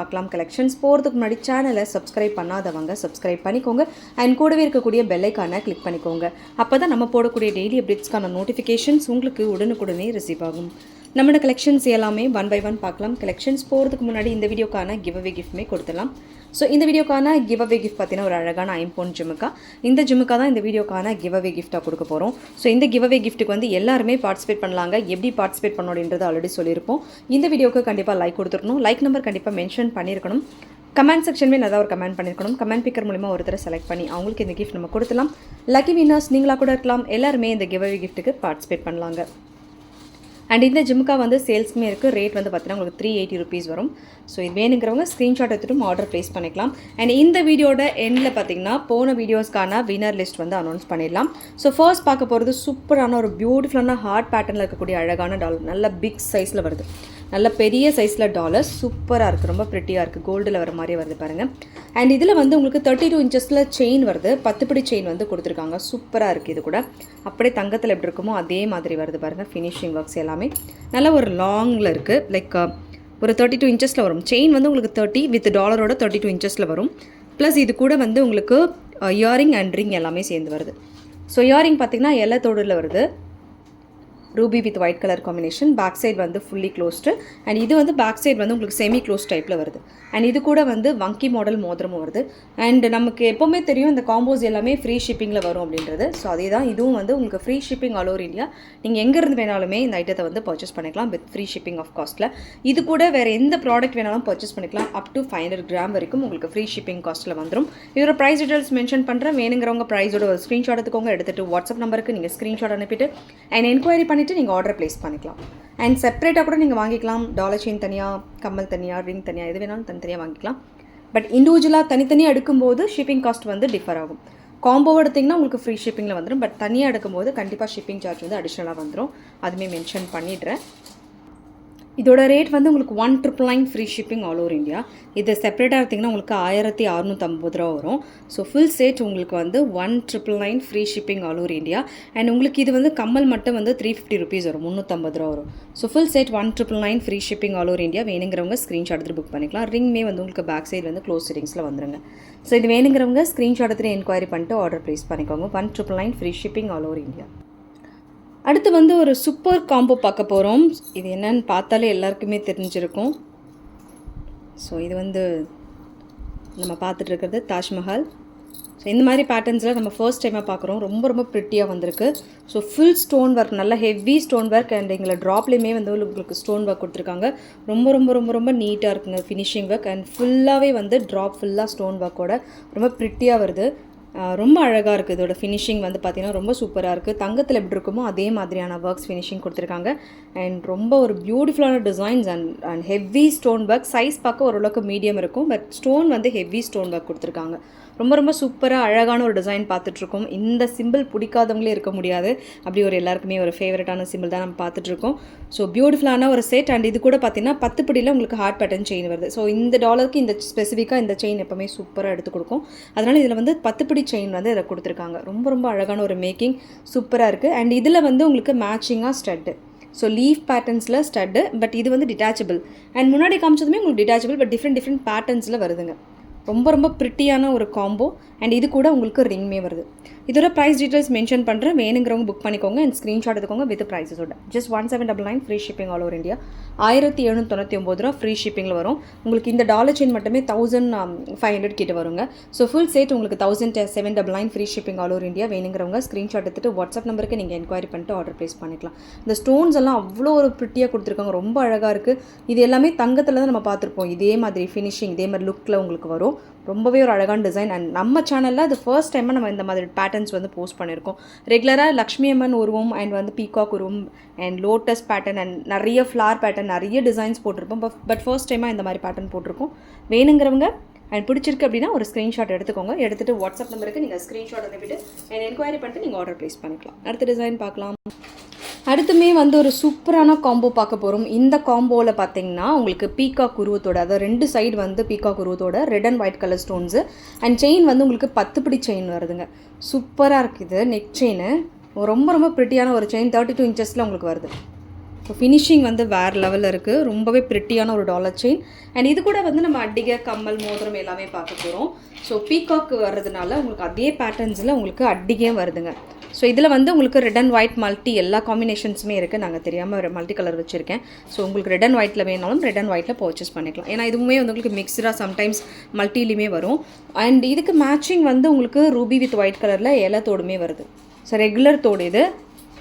பார்க்கலாம். கலெக்ஷன்ஸ் போகிறதுக்கு முன்னாடி சேனலை சப்ஸ்கிரைப் பண்ணாதவங்க சப்ஸ்கிரைப் பண்ணிக்கோங்க. அண்ட் கூடவே இருக்கக்கூடிய பெல்லைக்கான கிளிக் பண்ணிக்கோங்க. அப்போ தான் நம்ம போடக்கூடிய டெய்லி அப்டேட்ஸ்க்கான நோட்டிஃபிகேஷன்ஸ் உங்களுக்கு உடனுக்குடனே ரிசீவ் ஆகும். நம்மளோட கலெக்ஷன்ஸ் எல்லாமே ஒன் பை ஒன் பார்க்கலாம். கலெக்ஷன்ஸ் போகிறதுக்கு முன்னாடி இந்த வீடியோக்கான கிவ் அவே கிஃப்ட்மே கொடுத்துடலாம். ஸோ இந்த வீடியோக்கான கிவ் அவே கிஃப்ட் பார்த்தீங்கன்னா ஒரு அழகான ஐம்போன் ஜிம்முக்கா. இந்த ஜிம்முக்கா தான் இந்த வீடியோக்கான கிவ் அவே கிஃப்ட்டாக கொடுக்க போகிறோம் ஸோ இந்த கிவ் அவே கிஃப்ட்டுக்கு வந்து எல்லாருமே பார்ட்டிசிபேட் பண்ணலாங்க. எப்படி பார்ட்டிசிபேட் பண்ணணும் அப்படின்றது ஆல்ரெடி சொல்லியிருப்போம். இந்த வீடியோக்கு கண்டிப்பாக லைக் கொடுத்துருக்கணும் லைக் நம்பர் கண்டிப்பாக மென்ஷன் பண்ணியிருக்கணும். கமெண்ட் செக்ஷன்மே நான் ஒரு கமெண்ட் பண்ணியிருக்கணும். கமெண்ட் பிக்கர் மூலிமா ஒருத்தரை செலக்ட் பண்ணி அவங்களுக்கு இந்த கிஃப்ட் நம்ம கொடுத்துலாம் லக்கி வினர்ஸ் நீங்களாக கூட இருக்கலாம். எல்லாருமே இந்த கிவ் அவே கிஃப்ட்டுக்கு பார்ட்டிசிபேட் பண்ணலாங்க. அண்ட் இந்த ஜிம்முக்கா வந்து சேல்ஸுமே இருக்குது ரேட் வந்து பார்த்தீங்கன்னா உங்களுக்கு த்ரீ எயிட்டி ருபீஸ் வரும். ஸோ இது வேணுங்கிறவங்க ஸ்க்ரீன்ஷாட் எடுத்துகிட்டு ஆர்டர் ப்ளேஸ் பண்ணிக்கலாம். அண்ட் இந்த வீடியோட எண்டில் பார்த்தீங்கன்னா போன வீடியோஸ்க்கான வினர் லிஸ்ட் வந்து அனௌன்ஸ் பண்ணிடலாம். ஸோ ஃபர்ஸ்ட் பார்க்க போகிறது சூப்பரான ஒரு பியூட்டிஃபுல்லான ஹார்ட் பேட்டர்னில் இருக்கக்கூடிய அழகான டால் நல்ல பிக் சைஸில் வருது. நல்ல பெரிய சைஸில் டாலர் சூப்பராக இருக்குது ரொம்ப ப்ரிட்டியாக இருக்குது கோல்டில் வர மாதிரி வருது பாருங்கள் அண்ட் இதில் வந்து உங்களுக்கு தேர்ட்டி டூ இன்ச்சஸில் செயின் வருது. பத்துப்படி செயின் வந்து கொடுத்துருக்காங்க. சூப்பராக இருக்குது இது கூட. அப்படியே தங்கத்தில் எப்படி இருக்குமோ அதே மாதிரி வருது பாருங்கள் ஃபினிஷிங் ஒர்க்ஸ் எல்லாமே. நல்ல ஒரு லாங்கில் இருக்குது லைக் ஒரு தேர்ட்டி டூ இன்ச்சஸில் வரும். செயின் வந்து உங்களுக்கு தேர்ட்டி வித் டாலரோட தேர்ட்டி டூ இன்ச்சஸில் வரும். ப்ளஸ் இது கூட வந்து உங்களுக்கு இயரிங் அண்ட் ரிங் எல்லாமே சேர்ந்து வருது. ஸோ இயரிங் பார்த்திங்கன்னா எல்லா தோடில் வருது. Ruby with white colour combination. Back side வந்து ஃபுல்லி க்ளோஸ்டு அண்ட் இது வந்து பேக் சைட் வந்து உங்களுக்கு செமி க்ளோஸ் டைப்பில் வருது. அண்ட் இது கூட வந்து வங்கி மாடல் மோதிரமும் வருது. அண்ட் நமக்கு எப்போவுமே தெரியும் இந்த காம்போஸ் எல்லாமே ஃப்ரீ ஷிப்பிங்கில் வரும் அப்படின்றது. ஸோ அதே தான் இதுவும் வந்து உங்களுக்கு free shipping all over India நீங்கள் எங்கேருந்து வேணாலுமே இந்த ஐட்டத்தை வந்து பர்ச்சேஸ் பண்ணிக்கலாம். வித் ஃப்ரீ ஷிப்பிங் ஆஃப் காஸ்ட்டில் இது கூட வேறு எந்த ப்ராடக்ட் வேணாலும் பர்ச்சேஸ் பண்ணிக்கலாம். Up to five hundred gram வரைக்கும் உங்களுக்கு ஃப்ரீ ஷிப்பிங் காஸ்ட்டில் வந்துடும் இதோட ப்ரைஸ் டீட்டெயில்ஸ் மென்ஷன் பண்ணுறேன் வேணுங்கிறவங்க ப்ரைஸோட ஒரு ஸ்க்ரீன்ஷாட் எடுத்துக்கோங்க. எடுத்துகிட்டு வாட்ஸ்அப் நம்பருக்கு நீங்கள் ஸ்க்ரீன்ஷாட் அனுப்பிட்டு. அண்ட் என்கொயரி பண்ணிவிட்டு நீங்கள் ஆர்டர் ப்ளேஸ் பண்ணிக்கலாம். அண்ட் செப்பரேட்டாக கூட நீங்கள் வாங்கிக்கலாம். டாலர் செயின் தனியாக கம்மல் தனியாக ரிங் தனியாக எது வேணாலும் தனித்தனியாக வாங்கிக்கலாம். பட் இண்டிவிஜுவலாக தனித்தனியாக எடுக்கும்போது ஷிப்பிங் காஸ்ட் வந்து டிஃபர் ஆகும். காம்போ எடுத்திங்கன்னா உங்களுக்கு ஃப்ரீ ஷிப்பிங்கில் வந்துடும் பட் தனியாக எடுக்கும்போது கண்டிப்பாக ஷிப்பிங் சார்ஜ் வந்து அடிஷ்னலாக வந்துடும் அதுவுமே மென்ஷன் பண்ணிடுறேன். இதோட ரேட் வந்து உங்களுக்கு one triple nine free shipping all over India இது செப்பரேட்டாக எடுத்திங்கன்னா உங்களுக்கு ஆயிரத்தி அறநூற்றம்பது ரூபா வரும். ஸோ ஃபுல் செட் உங்களுக்கு வந்து one triple nine free shipping all over India and உங்களுக்கு இது வந்து கம்மல் மட்டும் வந்து த்ரீ ஃபிஃப்டி ருபீஸ் வரும். முந்நூற்றம்பது ரூபா வரும். So full set one triple nine free shipping all over India வேணுங்கிறவங்க ஸ்க்ரீன்ஷாட் எடுத்து புக் பண்ணிக்கலாம். ரிங்மே வந்து உங்களுக்கு பேக் சைடு வந்து க்ளோஸ் செட்டிங்ஸில் வந்துருங்க. ஸோ இது வேணுங்கிறவங்க ஸ்க்ரீன்ஷாட் எடுத்துகிட்டு என்கொயரி பண்ணிட்டு ஆர்டர் ப்ளேஸ் பண்ணிக்கோங்க. One triple nine free shipping all over India அடுத்து வந்து ஒரு சூப்பர் காம்போ பார்க்க போகிறோம் இது என்னன்னு பார்த்தாலே எல்லாருக்குமே தெரிஞ்சிருக்கும். ஸோ இது வந்து நம்ம பார்த்துட்டு இருக்கிறது தாஜ்மஹால். ஸோ இந்த மாதிரி பேட்டர்ன்ஸில் நம்ம ஃபர்ஸ்ட் டைமாக பார்க்குறோம். ரொம்ப ரொம்ப ப்ரிட்டியாக வந்திருக்கு. ஸோ ஃபுல் ஸ்டோன் ஒர்க் நல்லா ஹெவி ஸ்டோன் ஒர்க் அண்ட் எங்களை ட்ராப்லேயுமே வந்து உங்களுக்கு ஸ்டோன் ஒர்க் கொடுத்துருக்காங்க. ரொம்ப ரொம்ப ரொம்ப ரொம்ப நீட்டாக இருக்குங்க ஃபினிஷிங் ஒர்க் அண்ட் ஃபுல்லாகவே வந்து ட்ராப் ஃபுல்லாக ஸ்டோன் ஒர்க்கோட ரொம்ப ப்ரிட்டியாக வருது. ரொம்ப அழகாக இருக்குது இதோட ஃபினிஷிங் வந்து பார்த்திங்கன்னா ரொம்ப சூப்பராக இருக்குது தங்கத்தில் எப்படி இருக்குமோ அதே மாதிரியான ஒர்க்ஸ் ஃபினிஷிங் கொடுத்துருக்காங்க. அண்ட் ரொம்ப ஒரு பியூட்டிஃபுல்லான designs and and heavy stone work size பார்க்க ஓரளவுக்கு மீடியம் இருக்கும். பட் ஸ்டோன் வந்து ஹெவி ஸ்டோன் ஒர்க் கொடுத்துருக்காங்க. ரொம்ப ரொம்ப சூப்பராக அழகான ஒரு டிசைன் பார்த்துட்ருக்கோம். இந்த சிம்பிள் பிடிக்காதவங்களே இருக்க முடியாது. அப்படி ஒரு எல்லாருக்குமே ஒரு ஃபேவரட்டான சிம்பிள் தான் நம்ம பார்த்துட்ருக்கோம். ஸோ பியூட்டிஃபுல்லான ஒரு செட் அண்ட் இது கூட பார்த்தீங்கன்னா பத்து படியில் உங்களுக்கு ஹார்ட் பேட்டர்ன் செயின் வருது. ஸோ இந்த டாலருக்கு இந்த ஸ்பெசிஃபிக்காக இந்த செயின் எப்போவுமே சூப்பராக எடுத்து கொடுக்கும். அதனால் இதில் வந்து பத்து படி செயின் வந்து இதை கொடுத்துருக்காங்க. ரொம்ப ரொம்ப அழகான ஒரு மேக்கிங் சூப்பராக இருக்குது அண்ட் இதில் வந்து உங்களுக்கு மேட்சிங்காக ஸ்டட்டு ஸோ லீஃப் பேட்டர்ன்ஸில் ஸ்டட்டு பட் இது வந்து டிட்டாச்சபிள் அண்ட் முன்னாடி காமிச்சதுமே உங்களுக்கு டிட்டாச்சபிள் பட் டிஃப்ரெண்ட் டிஃப்ரெண்ட் பேட்டர்ன்ஸில் வருதுங்க. ரொம்ப ரொம்ப ப்ரிட்டியான ஒரு காம்போ அண்ட் இது கூட உங்களுக்கு ரிங்மே வருது. இதோட ப்ரைஸ் டீட்டெயில்ஸ் மென்ஷன் பண்ணுறேன் வேணுங்கிறவங்க புக் பண்ணிக்கோங்க அண்ட் ஸ்க்ரீன்ஷாட் எடுத்துக்கோங்க with ப்ரைஸஸோட just one seven double nine free shipping all over India ஆயிரத்தி எழுநூற்றி தொண்ணூற்றி ஒம்பது ரூபா ஃப்ரீ ஷிப்பிங்கில் வரும். உங்களுக்கு இந்த டாலர் செயின் மட்டுமே தௌசண்ட் ஃபைவ் ஹண்ட்ரட் கிட்ட வருங்க. ஸோ ஃபுல் சேட் உங்களுக்கு thousand seven double nine free shipping all over India வேணுங்கிறவங்க ஸ்க்ரீன்ஷாட் எடுத்துட்டு வாட்ஸ்அப் நம்பருக்கு நீங்கள் என்கொயரி பண்ணிட்டு ஆர்டர் ப்ளேஸ் பண்ணிக்கலாம். இந்த ஸ்டோன்ஸ் எல்லாம் அவ்வளோ ஒரு ப்ரிட்டியாக கொடுத்துருக்காங்க. ரொம்ப அழகாக இருக்குது இது எல்லாமே தங்கத்தில் தான் நம்ம பார்த்துருப்போம். இதே மாதிரி ஃபினிஷிங் இதே மாதிரி லுக்கில் உங்களுக்கு வரும். ரொம்பவே ஒரு அழகான டிசைன் அண்ட் நம்ம சேனலில் அது ஃபர்ஸ்ட் டைமாக நம்ம இந்த மாதிரி பேட்டர்ன்ஸ் வந்து போஸ்ட் பண்ணியிருக்கோம். ரெகுலராக லக்ஷ்மி அம்மன் உருவம் அண்ட் வந்து பீகாக் உருவம் அண்ட் லோட்டஸ் பேட்டர்ன் அண்ட் நிறைய ஃப்ளார் பேட்டர்ன் நிறைய டிசைன்ஸ் போட்டிருப்போம். பட் ஃபர்ஸ்ட் டைமாக இந்த மாதிரி பேட்டர்ன் போட்டிருக்கோம். வேணுங்கிறவங்க அண்ட் பிடிச்சிருக்கு அப்படின்னா ஒரு ஸ்க்ரீன்ஷாட் எடுத்துக்கோங்க. எடுத்துகிட்டு வாட்ஸ்அப் நம்பருக்கு நீங்கள் ஸ்க்ரீன்ஷாட் அனுப்பிட்டு அண்ட் என்கொயரி பண்ணிட்டு நீங்கள் ஆர்டர் ப்ளேஸ் பண்ணிக்கலாம். அடுத்த டிசைன் பார்க்கலாம். அடுத்துமே வந்து ஒரு சூப்பரான காம்போ பார்க்க போகிறோம் இந்த காம்போவில் பார்த்தீங்கன்னா உங்களுக்கு பீகாக் உருவத்தோட அதாவது ரெண்டு சைடு வந்து peacock உருவத்தோட red and white colour stones and chain வந்து உங்களுக்கு பத்து பிடி செயின் வருதுங்க. சூப்பராக இருக்குது நெக் செயின் ரொம்ப ரொம்ப ப்ரிட்டியான ஒரு செயின் தேர்ட்டி டூ இன்ச்சஸில் உங்களுக்கு வருது. ஸோ ஃபினிஷிங் வந்து வேறு லெவலில் இருக்குது ரொம்பவே ப்ரிட்டியான ஒரு டாலர் செயின் அண்ட் இது கூட வந்து நம்ம அடிகை கம்மல் மோதிரம் எல்லாமே பார்க்க போகிறோம் ஸோ பீகாக் வர்றதுனால உங்களுக்கு அதே பேட்டர்ன்ஸில் உங்களுக்கு அடிகையும் வருதுங்க. ஸோ இதில் வந்து உங்களுக்கு ரெட் அண்ட் ஒயிட் மல்டி எல்லா காம்பினேஷன்ஸுமே இருக்குது நாங்கள் தெரியாமல் மல்டி கலர் வச்சுருக்கேன். ஸோ உங்களுக்கு ரெட் அண்ட் ஒயிட்டில் வேணாலும் ரெட் அண்ட் ஒயிட்டில் பர்ச்சேஸ் பண்ணிக்கலாம். ஏன்னா இதுவுமே வந்து உங்களுக்கு மிக்ஸ்டாக சம்டைம்ஸ் மல்டிலையுமே வரும். அண்ட் இதுக்கு மேட்சிங் வந்து உங்களுக்கு ரூபி வித் ஒயிட் கலரில் எல்லா தோடுமே வருது. ஸோ ரெகுலர் தோடு இது.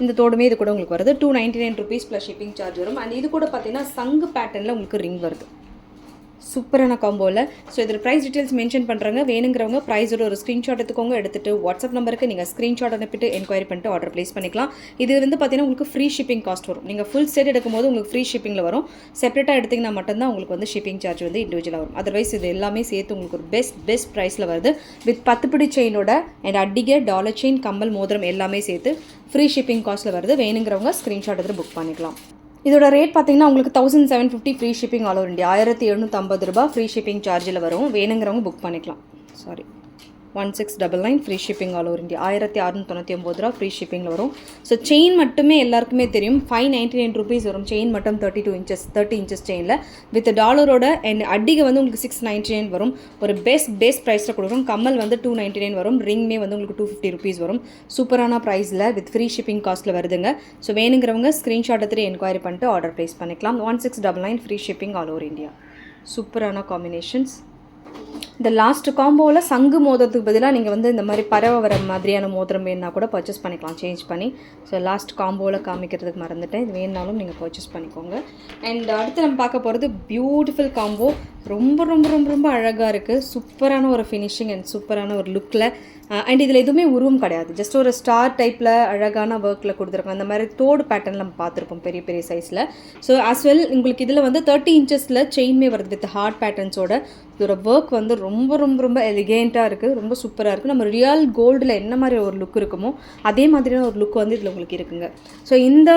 இந்த தோடுமே இது கூட உங்களுக்கு வருது. Two ninety nine rupees plus shipping charge வரும். அண்ட் இது கூட பார்த்தீங்கன்னா சங்கு பேட்டர்னில் உங்களுக்கு ரிங் வருது. சூப்பரான காம்போவில் ஸோ இதில் ப்ரைஸ் டீட்டெயில்ஸ் மென்ஷன் பண்ணுறாங்க வேணுங்கிறவங்க ப்ரைஸோட ஒரு ஸ்க்ரீன்ஷாட் எடுத்துக்கோங்க. எடுத்துகிட்டு வாட்ஸ்அப் நம்பருக்கு நீங்கள் ஸ்க்ரீன்ஷாட் அனுப்பிட்டு என்கொயரி பண்ணிட்டு ஆர்டர் ப்ளேஸ் பண்ணிக்கலாம். இது வந்து பார்த்தீங்கன்னா உங்களுக்கு ஃப்ரீ ஷிப்பிங் காஸ்ட் வரும். நீங்கள் ஃபுல் செட் எடுக்கும்போது உங்களுக்கு ஃப்ரீ ஷிப்பிங்கில் வரும். செப்பரேட்டாக எடுத்திங்கன்னா மட்டும்தான் உங்களுக்கு வந்து ஷிப்பிங் சார்ஜ் வந்து இண்டிவிஜுவலாக வரும். அதர்வைஸ் இது எல்லாமே சேர்த்து உங்களுக்கு ஒரு பெஸ்ட் பெஸ்ட் ப்ரைஸில் வருது. வித் பத்து பிடி செயினோட அண்ட் அடிகை டாலர் செயின் கம்பல் மோதிரம் எல்லாமே சேர்த்து ஃப்ரீ ஷிப்பிங் காஸ்ட்டில் வருது. வேணுங்கிறவங்க ஸ்க்ரீன்ஷாட் எடுத்து புக் பண்ணிக்கலாம். இதோட ரேட் பார்த்தீங்கன்னா உங்களுக்கு thousand seven fifty free shipping all over India ஆயிரத்தி எழுநூற்றம்பது ரூபா ஃப்ரீ ஷிப்பிங் சார்ஜில் வரும். வேணுங்கிறவங்க புக் பண்ணிக்கலாம். Sorry one six double nine free shipping all over India ஆயிரத்தி ஆறுநூற்றி தொண்ணூற்றி ஒம்பது ரூபா ஃப்ரீ ஷிப்பிங்கில் வரும். ஸோ செயின் மட்டுமே எல்லாருக்குமே தெரியும். ஃபைவ் நைன்ட்டி நைன் ருபீஸ் வரும். செயின் மட்டும் thirty two inches thirty inches செயினில் வித் டாலரோட அண்ட் அடிகை வந்து உங்களுக்கு சிக்ஸ் நைன்ட்டி நைன் வரும். ஒரு பெஸ்ட் பெஸ்ட் ப்ரைஸில் கொடுக்கும் கம்மல் வந்து டூ நைன்ட்டி நைன் வரும் ரிங்மே வந்து உங்களுக்கு டூ ஃபிஃப்டி ருபீஸ் வரும். சூப்பரான ப்ரைஸில் வித் ஃப்ரீ ஷிப்பிங் காஸ்ட்டில் வருதுங்க. ஸோ வேணுங்கிறவங்க ஸ்க்ரீன்ஷாட் எடுத்துகிட்டு என்கொயரி பண்ணிட்டு ஆர்டர் ப்ளேஸ் பண்ணிக்கலாம். One six double nine free shipping all over India சூப்பரான காம்பினேஷன்ஸ் இந்த லாஸ்ட் காம்போவில் சங்கு மோதிரத்துக்கு பதிலாக நீங்கள் வந்து இந்த மாதிரி பறவை வர மாதிரியான மோதிரம் வேணுன்னா கூட பர்ச்சேஸ் பண்ணிக்கலாம். சேஞ்ச் பண்ணி. ஸோ லாஸ்ட் காம்போவில் காமிக்கிறதுக்கு மறந்துட்டேன். இது வேணுனாலும் நீங்கள் பர்ச்சேஸ் பண்ணிக்கோங்க. அண்ட் அடுத்து நம்ம பார்க்க போகிறது பியூட்டிஃபுல் காம்போ ரொம்ப ரொம்ப ரொம்ப ரொம்ப அழகாக இருக்குது சூப்பரான ஒரு ஃபினிஷிங் அண்ட் சூப்பரான ஒரு லுக்கில் அண்ட் இதில் எதுவுமே உருவம் கிடையாது. ஜஸ்ட் ஒரு ஸ்டார் டைப்பில் அழகான ஒர்க்கில் கொடுத்துருக்கோம். அந்த மாதிரி தோடு பேட்டர்ன் நம்ம பார்த்துருப்போம் பெரிய பெரிய சைஸில் ஸோ ஆஸ் வெல் உங்களுக்கு இதில் வந்து தேர்ட்டி இன்ச்சஸில் செயின்மே வருது வித் ஹார்ட் பேட்டர்ன்ஸோட இதோட ஒர்க் வந்து ரொம்ப ரொம்ப ரொம்ப எலிகேண்ட்டாக இருக்குது ரொம்ப சூப்பராக இருக்குது நம்ம ரியல் கோல்டில் என்ன மாதிரி ஒரு லுக் இருக்குமோ அதே மாதிரியான ஒரு லுக் வந்து இதில் உங்களுக்கு இருக்குங்க. ஸோ இந்த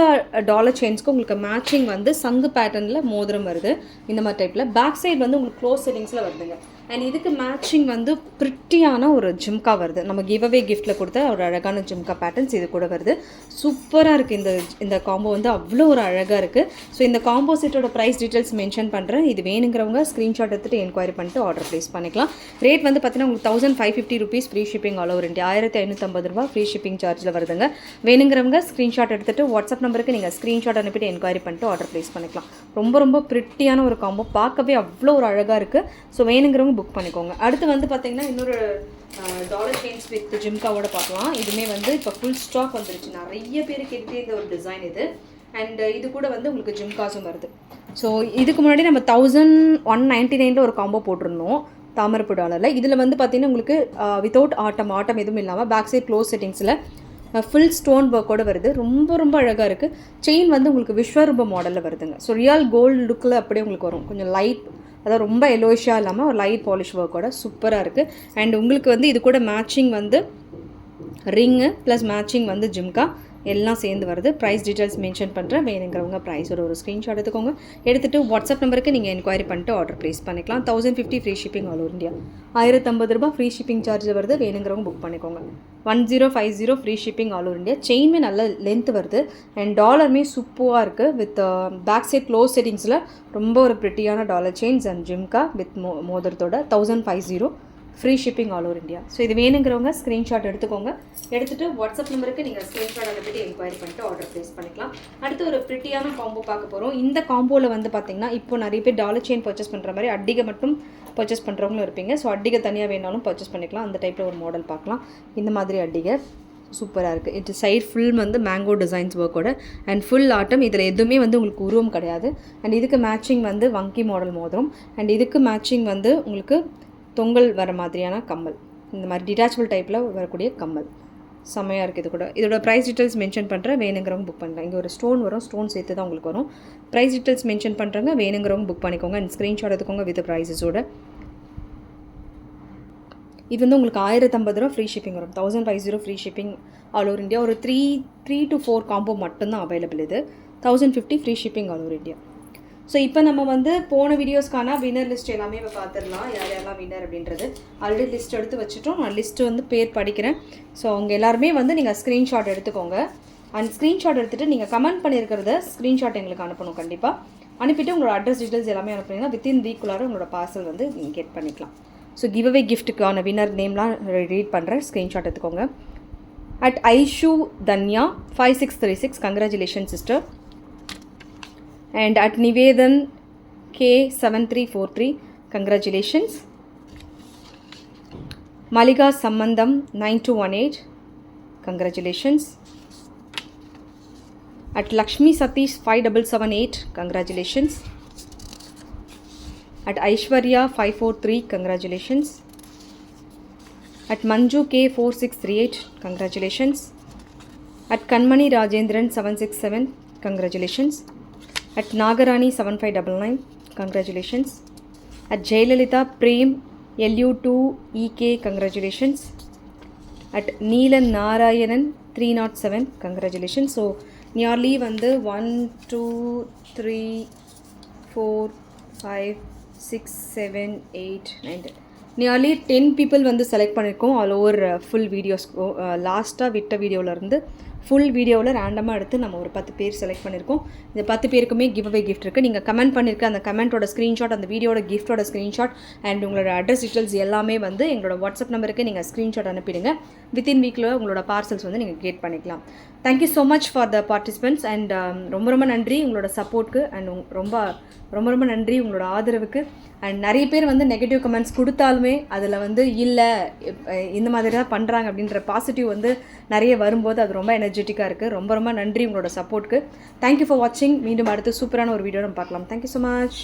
டாலர் செயின்ஸ்க்கு உங்களுக்கு மேட்சிங் வந்து சங்கு பேட்டர்னில் மோதிரம் வருது. இந்த மாதிரி டைப்பில் பேக் சைடு வந்து உங்களுக்கு க்ளோஸ் செட்டிங்ஸில் வருதுங்க. அண்ட் இதுக்கு மேட்சிங் வந்து ப்ரிட்டியான ஒரு ஜிம்கா வருது. நம்ம கிவ் அவே கிஃப்ட்டில் கொடுத்த ஒரு அழகான ஜிம்கா பேட்டர்ன்ஸ் இது கூட வருது. சூப்பராக இருக்குது இந்த இந்த காம்போ வந்து அவ்வளோ ஒரு அழகாக இருக்குது ஸோ இந்த காம்போ செட்டோட ப்ரைஸ் டீட்டெயில்ஸ் மென்ஷன் பண்ணுறேன் இது வேணுங்கிறவங்க ஸ்க்ரீன்ஷாட் எடுத்துகிட்டு என்கொயரி பண்ணிட்டு ஆர்டர் ப்ளேஸ் பண்ணிக்கலாம். ரேட் வந்து பார்த்தீங்கன்னா உங்களுக்கு thousand five fifty rupees free shipping all over India ஆயிரத்தி ஐநூற்றம்பது ரூபா ஃப்ரீ ஷிப்பிங் சார்ஜில் வருதுங்க. வேணுங்கிறவங்க ஸ்க்ரீன்ஷாட் எடுத்துகிட்டு வாட்ஸ்அப் நம்பருக்கு நீங்கள் ஸ்க்ரீன்ஷாட் அனுப்பிட்டு என்கொயரி பண்ணிட்டு ஆர்டர் ப்ளேஸ் பண்ணிக்கலாம். ரொம்ப ரொம்ப ப்ரிட்டியான ஒரு காம்போ பார்க்கவே அவ்வளோ ஒரு அழகாக இருக்குது ஸோ வேணுங்கிறவங்க புக் பண்ணிக்கோங்க. அடுத்து வந்து பார்த்தீங்கன்னா இன்னொரு டாலர் செயின்ஸ் வித் ஜிம்காவோட பார்க்கலாம். இதுவுமே வந்து இப்போ ஃபுல் ஸ்டாக் வந்துருச்சு. நிறைய பேர் கேட்டுகிட்டே இந்த ஒரு டிசைன் இது. அண்ட் இது கூட வந்து உங்களுக்கு ஜிம்காஸும் வருது. ஸோ இதுக்கு முன்னாடி நம்ம தௌசண்ட் ஒன் நைன்ட்டி நைனில் ஒரு காம்போ போட்டிருந்தோம். தாமரப்பு டாலரில் இதில் வந்து பார்த்தீங்கன்னா உங்களுக்கு வித்தவுட் ஆட்டம் ஆட்டம் எதுவும் இல்லாமல் பேக் சைட் க்ளோஸ் செட்டிங்ஸில் ஃபுல் ஸ்டோன் ஒர்க்கோட வருது. ரொம்ப ரொம்ப அழகாக இருக்குது செயின் வந்து உங்களுக்கு விஸ்வரூப மாடலில் வருதுங்க. ஸோ ரியல் கோல்டு லுக்கில் அப்படியே உங்களுக்கு வரும். கொஞ்சம் லைட் அதாவது ரொம்ப எலோஷியாக இல்லாமல் ஒரு லைட் பாலிஷ் ஒர்க்கோட சூப்பராக இருக்குது அண்ட் உங்களுக்கு வந்து இது கூட மேட்சிங் வந்து ரிங்கு ப்ளஸ் மேட்சிங் வந்து ஜிம்கா எல்லாம் சேர்ந்து வருது. ப்ரைஸ் டீட்டெயில்ஸ் மென்ஷன் பண்ணுறேன் வேணுங்கிறவங்க ப்ரைஸோட ஒரு ஸ்க்ரீன்ஷாட் எடுத்துக்கோங்க. எடுத்துகிட்டு வாட்ஸ்அப் நம்பருக்கு நீங்கள் என்கொயரி பண்ணிட்டு ஆர்டர் ப்ளேஸ் பண்ணிக்கலாம். Thousand fifty free shipping all over India ஆயிரத்தம்பது ரூபாய் ஃப்ரீ ஷிப்பிங் சார்ஜ் வருது. வேணுங்கிறவங்க புக் பண்ணிக்கோங்க. One zero five zero free shipping all over India செயின்மே நல்ல லென்த் வருது. அண்ட் டாலருமே சூப்பராக இருக்குது வித் பேக் சைட் க்ளோஸ் செட்டிங்ஸில் ரொம்ப ஒரு ப்ரிட்டியான dollar chains and jhumka with மோ மோதிரத்தோட thousand five zero free shipping all over India so இது வேணுங்கிறவங்க ஸ்க்ரீன்ஷாட் எடுத்துக்கோங்க. எடுத்துகிட்டு வாட்ஸ்அப் நம்பருக்கு நீங்கள் ஸ்க்ரீன்ஷாட் அனுப்பிட்டு என்கொயரி பண்ணிட்டு ஆர்டர் ப்ளேஸ் பண்ணிக்கலாம். அடுத்து ஒரு ப்ரிட்டியான காம்போ பார்க்க போகிறோம் இந்த காம்போவில் வந்து பார்த்தீங்கன்னா இப்போ நிறைய பேர் டாலர் செயின் பர்ச்சேஸ் பண்ணுற மாதிரி அட்டிகை மட்டும் பர்ச்சேஸ் பண்ணுறவங்களும் இருப்பீங்க. ஸோ அட்டிகை தனியாக வேணாலும் பர்ச்சேஸ் பண்ணிக்கலாம். அந்த டைப்பில் ஒரு மாடல் பார்க்கலாம். இந்த மாதிரி அட்டிகை சூப்பராக இருக்குது இட் சைட் ஃபுல் வந்து மேங்கோ டிசைன்ஸ் ஒர்க்கோட அண்ட் ஃபுல் ஆட்டம் இதில் எதுவுமே வந்து உங்களுக்கு உருவம் கிடையாது. அண்ட் இதுக்கு மேட்சிங் வந்து வங்கி மாடல் மோதிரம். அண்ட் இதுக்கு மேட்சிங் வந்து உங்களுக்கு தொங்கல் வர மாதிரியான கம்மல். இந்த மாதிரி டிட்டாச்சபிள் டைப்பில் வரக்கூடிய கம்மல். செம்மையாக இருக்குது இது கூட. இதோட ப்ரைஸ் டீட்டெயில்ஸ் மென்ஷன் பண்ணுறேன் வேணுங்கிறவங்க புக் பண்ணுறேன் இங்கே ஒரு ஸ்டோன் வரும். ஸ்டோன் சேர்த்து தான் உங்களுக்கு வரும். ப்ரைஸ் டீட்டெயில்ஸ் மென்ஷன் பண்ணுறவங்க வேணுங்கிறவங்க புக் பண்ணிக்கோங்க. அண்ட் ஸ்க்ரீன்ஷாட் எடுத்துக்கோங்க வித் ப்ரைஸஸோட இது வந்து உங்களுக்கு ஆயிரத்தம்பது ரூபா ஃப்ரீ ஷிப்பிங் வரும். Thousand five zero free shipping all over India ஒரு three three to four combo மட்டும்தான் அவைலபிள் இது. Thousand fifty free shipping all over India so இப்போ நம்ம வந்து போன வீடியோஸ்க்கான வின்னர் லிஸ்ட் எல்லாமே இப்போ பார்த்துடலாம் யார் யாரெல்லாம் வின்னர் அப்படின்றது. ஆல்ரெடி லிஸ்ட் எடுத்து வச்சுட்டோம். நான் லிஸ்ட்டு வந்து பேர் படிக்கிறேன். ஸோ அவங்க எல்லாருமே வந்து நீங்கள் ஸ்க்ரீன்ஷாட் எடுத்துக்கோங்க. அண்ட் ஸ்க்ரீன்ஷாட் எடுத்துகிட்டு நீங்கள் கமெண்ட் பண்ணியிருக்கிறத ஸ்க்ரீன்ஷாட் எங்களுக்கு அனுப்பணும் கண்டிப்பாக அனுப்பிட்டு உங்களோட அட்ரஸ் டீட்டெயில்ஸ் எல்லாமே அனுப்புனீங்கன்னா வித்தின் வீக்குள்ளார உங்களோட பார்சல் வந்து நீங்கள் கெட் பண்ணிக்கலாம். ஸோ கிவ் அவே கிஃப்ட்டுக்கான வின்னர் நேம்லாம் ரீட் பண்ணுறேன் ஸ்க்ரீன்ஷாட் எடுத்துக்கோங்க. At Aishu Thanya five six three six congratulation sister and at Nivedan K7343, congratulations. Maliga Sambandham 9218, congratulations. At Lakshmi Satish 5778, congratulations. At Aishwarya 543, congratulations. At Manju K4638, congratulations. At Kanmani Rajendran 767, congratulations. At Nagarani seven five double nine congratulations at Jayalalitha Prem LU two EK congratulations at Neelan Narayanan three nought seven congratulation so nearly வந்து one two three four five six seven eight nine nearly ten people வந்து select பண்ணியிருக்கோம் all over full videos லாஸ்ட்டாக விட்ட வீடியோவிலேருந்து full வீடியோவில் ரேண்டமாக எடுத்து நம்ம ஒரு பத்து பேர் செலக்ட் பண்ணியிருக்கோம் இந்த பத்து பேருக்குமே கிவ் அவே கிஃப்ட் இருக்குது நீங்கள் கமெண்ட் பண்ணியிருக்க அந்த கமெண்ட்டோட ஸ்க்ரீன்ஷாட் அந்த வீடியோட கிஃப்ட்டோட ஸ்க்ரீன்ஷாட் அண்ட் உங்களோட அட்ரஸ் டீட்டெயில்ஸ் எல்லாமே வந்து எங்களோட வாட்ஸ்அப் நம்பருக்கு நீங்கள் ஸ்க்ரீன்ஷாட் அனுப்பிடுங்க. வித்தின் வீக்கில் உங்களோட பார்சல்ஸ் வந்து நீங்கள் கேட் பண்ணிக்கலாம். Thank you so much for the participants and ரொம்ப ரொம்ப நன்றி உங்களோட சப்போர்ட்டுக்கு அண்ட் ரொம்ப ரொம்ப ரொம்ப நன்றி உங்களோட ஆதரவுக்கு. அண்ட் நிறைய பேர் வந்து நெகட்டிவ் கமெண்ட்ஸ் கொடுத்தாலுமே அதில் வந்து இல்லை இந்த மாதிரி தான் பண்ணுறாங்க அப்படின்ற பாசிட்டிவ் வந்து நிறைய வரும்போது அது ரொம்ப எனர்ஜெட்டிக்காக இருக்குது ரொம்ப ரொம்ப நன்றி உங்களோட சப்போர்ட்டுக்கு தேங்க்யூ ஃபார் வாட்சிங் மீண்டும் அடுத்து சூப்பரான ஒரு வீடியோ நம்ம பார்க்கலாம். Thank you so much